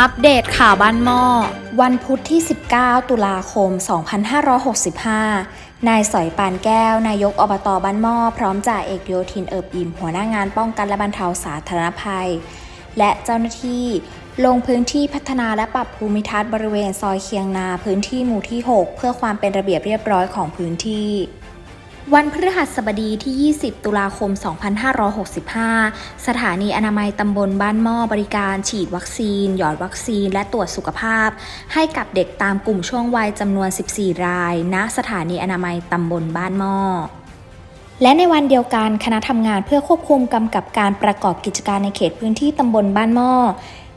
อัปเดตข่าวบ้านหม้อ วันพุธที่ 19 ตุลาคม 2565 นายสอยปานแก้ว นายกอบตบ้านหม้อ พร้อมจ่าเอกโยธินเอิบอิ่ม หัวหน้างานป้องกันและบรรเทาสาธารณภัย และเจ้าหน้าที่ ลงพื้นที่พัฒนาและปรับภูมิทัศน์บริเวณซอยเคียงนา พื้นที่หมู่ที่ 6 เพื่อความเป็นระเบียบเรียบร้อยของพื้นที่ วันพฤหัสบดีที่ 20 ตุลาคม 2565 สถานีอนามัยตำบลบ้านหม้อบริการฉีดวัคซีน หยอดวัคซีน และตรวจสุขภาพ ให้กับเด็กตามกลุ่มช่วงวัยจำนวน 14 ราย ณ สถานีอนามัยตำบลบ้านหม้อและในวันเดียวกันคณะทำงานเพื่อควบคุมกำกับการประกอบกิจการในเขตพื้นที่ตำบลบ้านหม้อ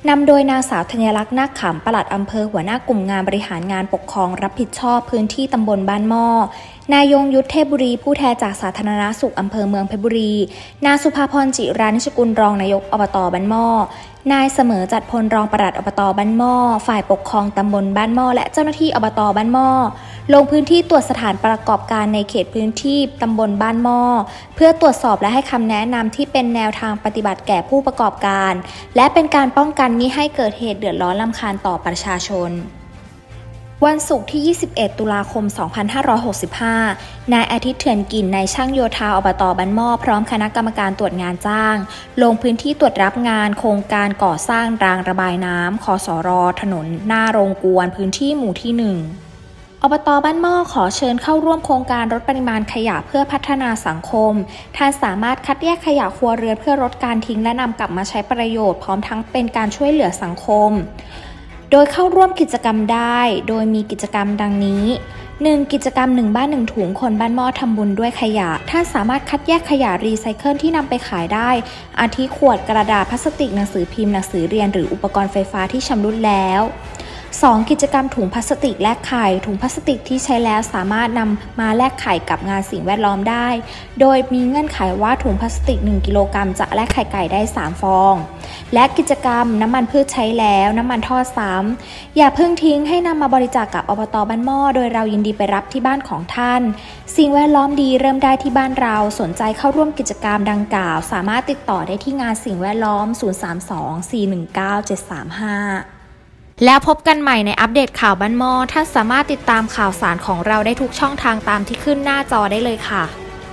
นำโดยนางสาวธัญลักษณ์นาคขำปลัดอำเภอหัวหน้ากลุ่มงานบริหารงานปกครองรับผิดชอบพื้นที่ตำบลบ้านหม้อ นายยงยุทธเทพบุรี ผู้แทนจากสาธารณสุขอำเภอเมืองเพชรบุรี นางสุภาพรจิรานิชกุลรองนายกอบตบ้านหม้อ นายเสมอจัดพลรองปลัดอบตบ้านหม้อ ฝ่ายปกครองตำบลบ้านหม้อและเจ้าหน้าที่อบตบ้านหม้อ ลงพื้นที่ตรวจสถานประกอบการในเขตพื้นที่ตำบลบ้านหม้อ เพื่อตรวจสอบและให้คำแนะนำที่เป็นแนวทางปฏิบัติแก่ผู้ประกอบการ และเป็นการป้องกันมิให้เกิดเหตุเดือดร้อนลำคาญต่อประชาชนวันศุกร์ที่ 21 ตุลาคม 2565 นายอาทิตย์เถื่อนกินนายช่างโยธาอบตบ้านหม้อพร้อมคณะกรรมการตรวจงานจ้าง ลงพื้นที่ตรวจรับงานโครงการก่อสร้างรางระบายน้ำคอสรถนน หน้าโรงกวนพื้นที่หมู่ที่ 1 อบตบ้านหม้อขอเชิญเข้าร่วมโครงการลดปริมาณขยะเพื่อพัฒนาสังคม ท่านสามารถคัดแยกขยะครัวเรือนเพื่อลดการทิ้งและนำกลับมาใช้ประโยชน์พร้อมทั้งเป็นการช่วยเหลือสังคม โดยเข้าร่วมกิจกรรมได้ โดยมีกิจกรรมดังนี้ 1. กิจกรรม 1 บ้าน 1 ถุงคนบ้านหม้อทำบุญด้วยขยะ ท่านสามารถคัดแยกขยะรีไซเคิลที่นำไปขายได้ อาทิขวดกระดาษพลาสติกหนังสือพิมพ์หนังสือเรียนหรืออุปกรณ์ไฟฟ้าที่ชำรุดแล้ว 2. กิจกรรมถุงพลาสติกแลกไข่ถุงพลาสติกที่ใช้แล้วสามารถนำมาแลกไข่กับงานสิ่งแวดล้อมได้ โดยมีเงื่อนไขว่าถุงพลาสติก 1 กิโลกรัมจะแลกไข่ไก่ได้ 3 ฟอง และกิจกรรมน้ำมันพืชใช้แล้วน้ำมันทอดซ้ำอย่าเพิ่งทิ้งให้นำมาบริจาคกับอบตบ้านหม้อโดยเรายินดีไปรับที่บ้านของท่าน สิ่งแวดล้อมดีเริ่มได้ที่บ้านเราสนใจเข้าร่วมกิจกรรมดังกล่าว สามารถติดต่อได้ที่งานสิ่งแวดล้อม 032 419 735 แล้วพบกันใหม่ในอัปเดตข่าวบ้านหม้อท่านสามารถติดตามข่าวสารของเราได้ทุกช่องทางตามที่ขึ้นหน้าจอได้เลยค่ะ